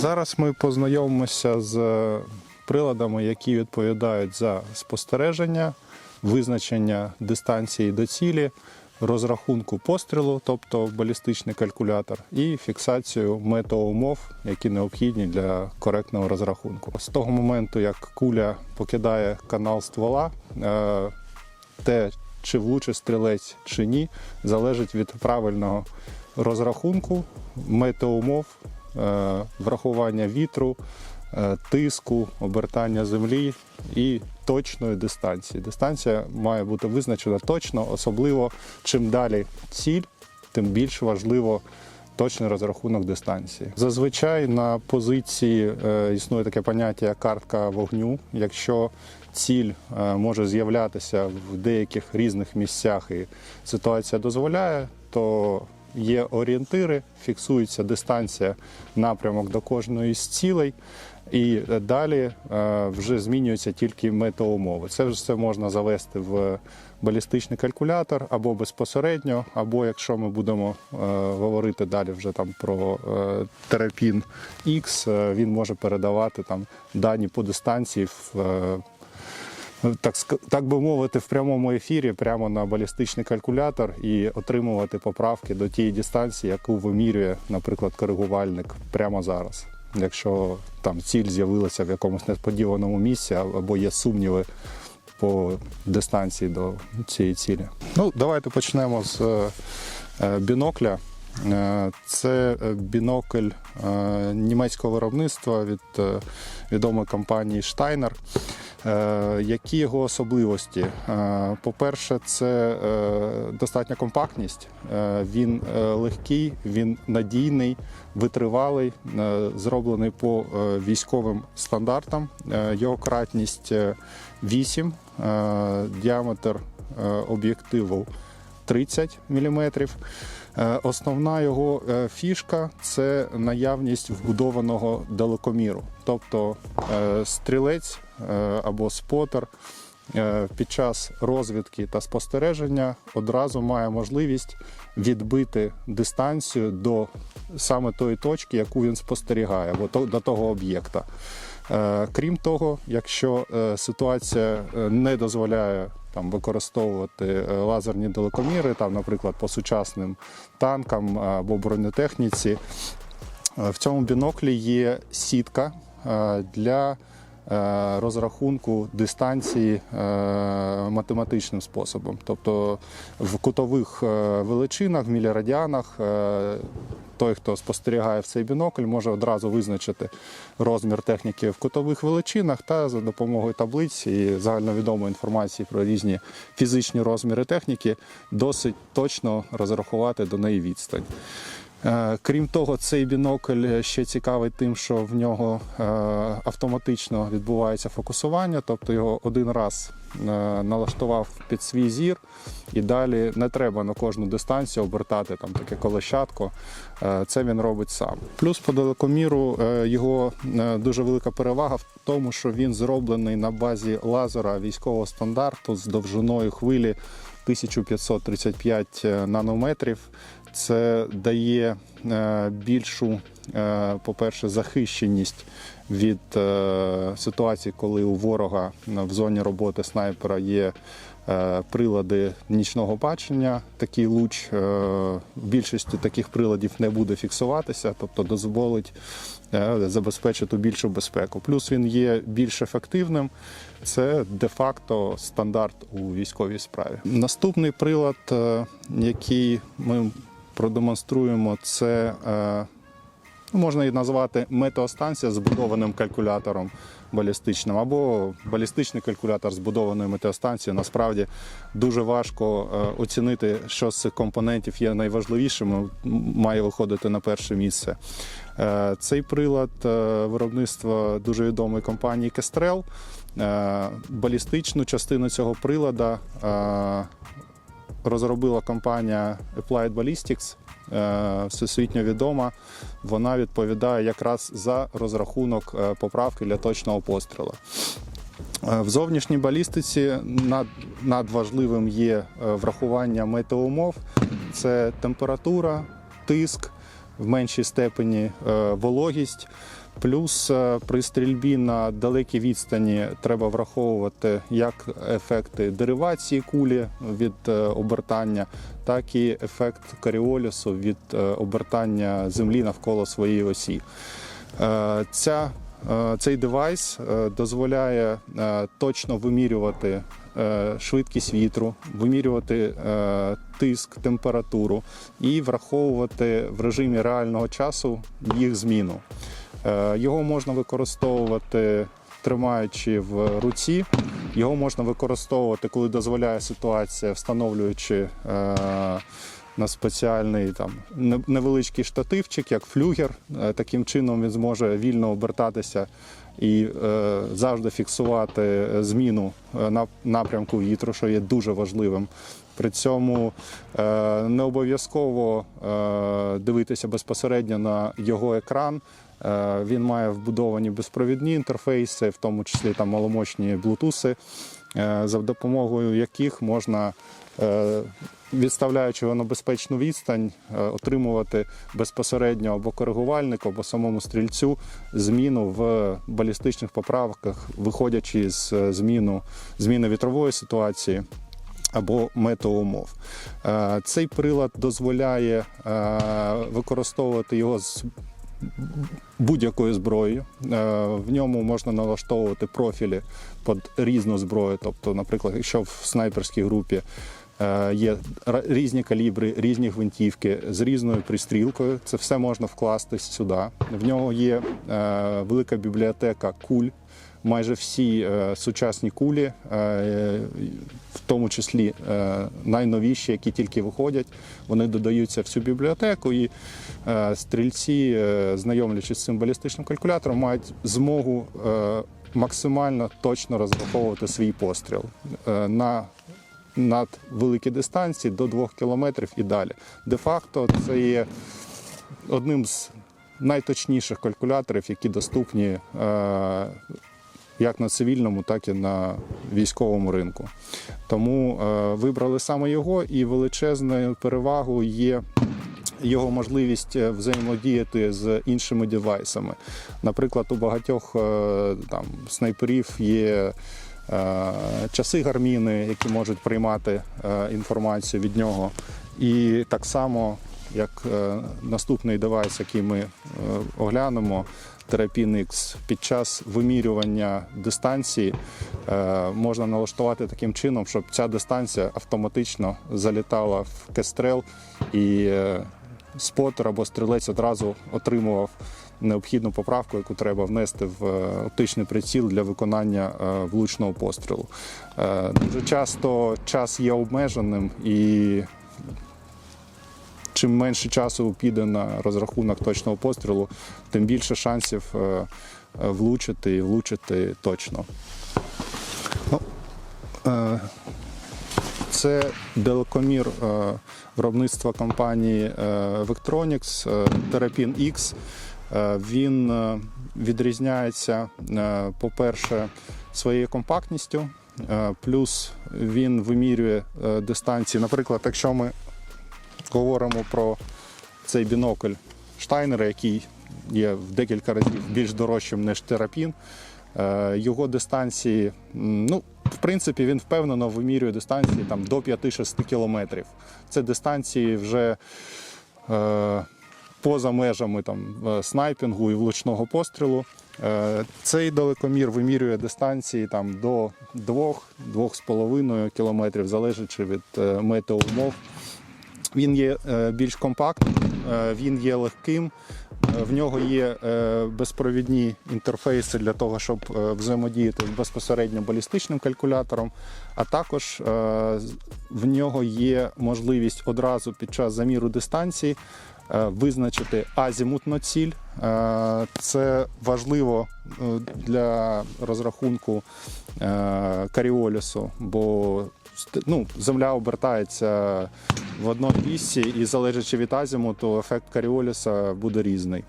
Зараз ми познайомимося з приладами, які відповідають за спостереження, визначення дистанції до цілі, розрахунку пострілу, тобто балістичний калькулятор, і фіксацію метеоумов, які необхідні для коректного розрахунку. З того моменту, як куля покидає канал ствола, е, те, чи влучить стрілець чи ні, залежить від правильного розрахунку, метеоумов, е, врахування вітру, е, тиску, обертання землі і точної дистанції. Дистанція має бути визначена точно, особливо чим далі ціль, тим більш важливо точний розрахунок дистанції. Зазвичай на позиції е, існує таке поняття як картка вогню. Якщо ціль е, може з'являтися в деяких різних місцях і ситуація дозволяє, то є орієнтири, фіксується дистанція, напрямок до кожної з цілей. І далі е, вже змінюються тільки метеоумови. Це все можна завести в балістичний калькулятор або безпосередньо, або якщо ми будемо е, говорити далі вже там про е, терапін X, він може передавати там дані по дистанції в. Е, так, так би мовити, в прямому ефірі прямо на балістичний калькулятор і отримувати поправки до тієї дистанції, яку вимірює, наприклад, коригувальник прямо зараз. Якщо там ціль з'явилася в якомусь несподіваному місці або є сумніви по дистанції до цієї цілі. Ну, давайте почнемо з е, бінокля. Е, Це е, бінокль е, німецького виробництва від відомої компанії. Е, Які його особливості? По-перше, це достатня компактність. Він легкий, він надійний, витривалий, зроблений по військовим стандартам. Його кратність е, 8, е, діаметр об'єктиву 30 мм. Основна його е, фішка це наявність вбудованого далекоміру. Тобто е, стрілець е, або спотер е, під час розвідки та спостереження одразу має можливість відбити дистанцію до саме тої точки, яку він спостерігає, або до того об'єкта. Е, Крім того, якщо е, ситуація е, не дозволяє там використовувати е, лазерні далекоміри, там, наприклад, по сучасним танкам або бронетехніці, е, в цьому біноклі є сітка е, для е, розрахунку дистанції е, математичним способом. Тобто в кутових е, величинах, в мілірадіанах, е, той, хто спостерігає в цей бінокль, може одразу визначити розмір техніки в кутових величинах та за допомогою таблиць і загальновідомої інформації про різні фізичні розміри техніки досить точно розрахувати до неї відстань. Е, Крім того, цей бінокль ще цікавий тим, що в нього е, автоматично відбувається фокусування, тобто його один раз е, налаштував під свій зір, і далі не треба на кожну дистанцію обертати там таке колещатко. Е, Це він робить сам. Плюс по далекоміру е, його е, дуже велика перевага в тому, що він зроблений на базі лазера військового стандарту з довжиною хвилі 1535 нанометрів. Це дає е, більшу, е, по-перше, захищеність від е, ситуації, коли у ворога в зоні роботи снайпера є прилади нічного бачення. Такий луч в більшості таких приладів не буде фіксуватися, тобто дозволить забезпечити більшу безпеку. Плюс він є більш ефективним. Це де-факто стандарт у військовій справі. Наступний прилад, який ми продемонструємо, це е, ну, можна і назвати метеостанція з збудованим калькулятором балістичним, або балістичний калькулятор з збудованою метеостанцією. Насправді дуже важко е, оцінити, що з цих компонентів є найважливішим, має виходити на перше місце. Е, Цей прилад виробництва дуже відомої компанії. Е, Балістичну частину цього прилада розробила компанія Applied Ballistics, е, всесвітньо відома. Вона відповідає якраз за розрахунок е, поправки для точного пострілу. Е, В зовнішній балістиці над, надважливим є врахування метеоумов. Це температура, тиск, в меншій степені вологість. Плюс е, при стрільбі на далекій відстані треба враховувати як ефекти деривації кулі від е, обертання, так і ефект каріолісу від е, обертання землі навколо своєї осі. Ця, цей девайс дозволяє точно вимірювати швидкість вітру, вимірювати тиск, температуру і враховувати в режимі реального часу їх зміну. Е, Його можна використовувати тримаючи в руці. Його можна використовувати, коли дозволяє ситуація, встановлюючи е, на спеціальний там невеличкий штативчик, як флюгер. Е, Таким чином він зможе вільно обертатися і завжди фіксувати зміну напрямку вітру, що є дуже важливим. При цьому е, не обов'язково е, дивитися безпосередньо на його екран. Е, Він має вбудовані безпровідні інтерфейси, в тому числі там маломощні блутуси, за допомогою яких можна, відставляючи його на безпечну відстань, отримувати безпосередньо або коригувальнику, або самому стрільцю зміну в балістичних поправках, виходячи з зміну, зміни вітрової ситуації або метеоумов. Е, Цей прилад дозволяє е, використовувати його з будь-якою зброєю. Е, В ньому можна налаштовувати профілі під різну зброю. Тобто, наприклад, якщо в снайперській групі є різні калібри, різні гвинтівки з різною пристрілкою, це все можна вкласти сюди. В нього є велика бібліотека куль. Майже всі сучасні кулі, тому числі е, найновіші, які тільки виходять, вони додаються в цю бібліотеку, і е, стрільці, е, знайомлячись з цим балістичним калькулятором, мають змогу максимально точно розраховувати свій постріл на над великі дистанції до 2 кілометрів і далі. Де-факто це є одним з найточніших калькуляторів, які доступні як на цивільному, так і на військовому ринку. Тому е, вибрали саме його, і величезною перевагою є його можливість е, взаємодіяти з іншими девайсами. Наприклад, у багатьох е, там снайперів є. Часи гарміни, які можуть приймати інформацію від нього, і так само, як наступний девайс, який ми оглянемо, X, під час вимірювання дистанції е, можна налаштувати таким чином, щоб ця дистанція автоматично залітала в кестрел і е, спотер або стрілець одразу отримував необхідну поправку, яку треба внести в е, оптичний приціл для виконання влучного пострілу. Дуже часто час є обмеженим і чим менше часу піде на розрахунок точного пострілу, тим більше шансів е, е, влучити і влучити точно. Ну, е, це далекомір виробництва компанії Vectronics Terapin X. Він відрізняється, по-перше, своєю компактністю, плюс він вимірює дистанції. Наприклад, якщо ми говоримо про цей бінокль Штайнера, який є в декілька разів більш дорожчим, ніж терапін. Е, Його дистанції, ну, в принципі, він впевнено вимірює дистанції там, до 5-6 кілометрів. Це дистанції вже е, поза межами там, е, снайпінгу і влучного пострілу. Е, Цей далекомір вимірює дистанції там, до 2-2,5 кілометрів, залежачи від е, метеоумов. Він є е, більш компактним, е, він є легким. е, В нього є безпровідні інтерфейси для того, щоб взаємодіяти з безпосередньо балістичним калькулятором, а також в нього є можливість одразу під час заміру дистанції визначити азімутну ціль. Це важливо для розрахунку каріолісу, бо ну, земля обертається в одному місці, і залежачи від азімуту, ефект каріоліса буде різний.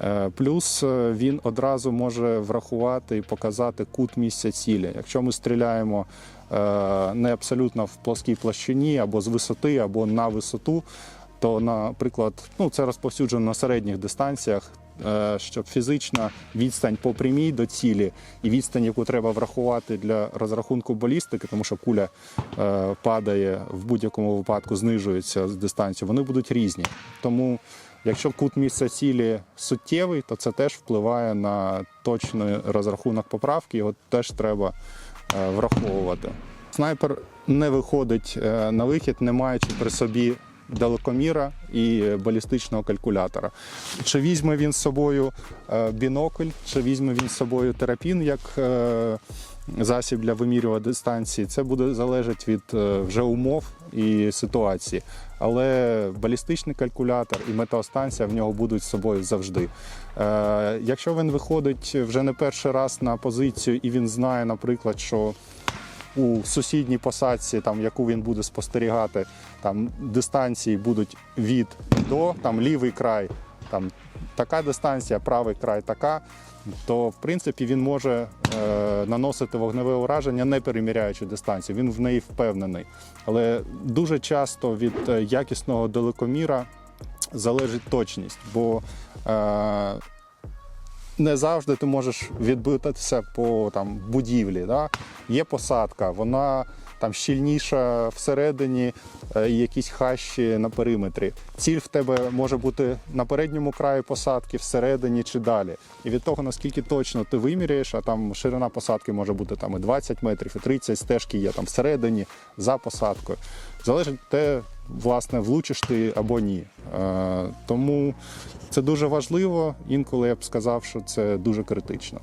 Е, Плюс е, він одразу може врахувати і показати кут місця цілі. Якщо ми стріляємо е, не абсолютно в плоскій площині або з висоти, або на висоту, то, наприклад, ну, це розповсюджено на середніх дистанціях, щоб фізична відстань по прямій до цілі і відстань, яку треба врахувати для розрахунку балістики, тому що куля е, падає в будь-якому випадку, знижується з дистанції, вони будуть різні. Тому, якщо кут місця цілі суттєвий, то це теж впливає на точний розрахунок поправки. Його теж треба е, враховувати. Снайпер не виходить е, на вихід, не маючи при собі далекоміра і балістичного калькулятора. Чи візьме він з собою е, бінокль, чи візьме він з собою терапін як е, засіб для вимірювання дистанції, це буде залежати від е, вже умов і ситуації. Але балістичний калькулятор і метеостанція в нього будуть з собою завжди. Якщо він виходить вже не перший раз на позицію і він знає, наприклад, що у сусідній посадці, там, яку він буде спостерігати, там дистанції будуть від до, там лівий край, там така дистанція, правий край така, то в принципі він може е, наносити вогневе ураження, не переміряючи дистанцію. Він в неї впевнений. Але дуже часто від е, якісного далекоміра залежить точність, бо е, не завжди ти можеш відбитися по там, будівлі. Да? Є посадка, вона там щільніша всередині, е, і якісь хащі на периметрі. Ціль в тебе може бути на передньому краї посадки, всередині чи далі. І від того, наскільки точно ти виміряєш, а там ширина посадки може бути там і 20 метрів, і 30 стежки є там всередині, за посадкою. Залежить те, власне, влучиш ти або ні. Е, тому це дуже важливо. Інколи я б сказав, що це дуже критично.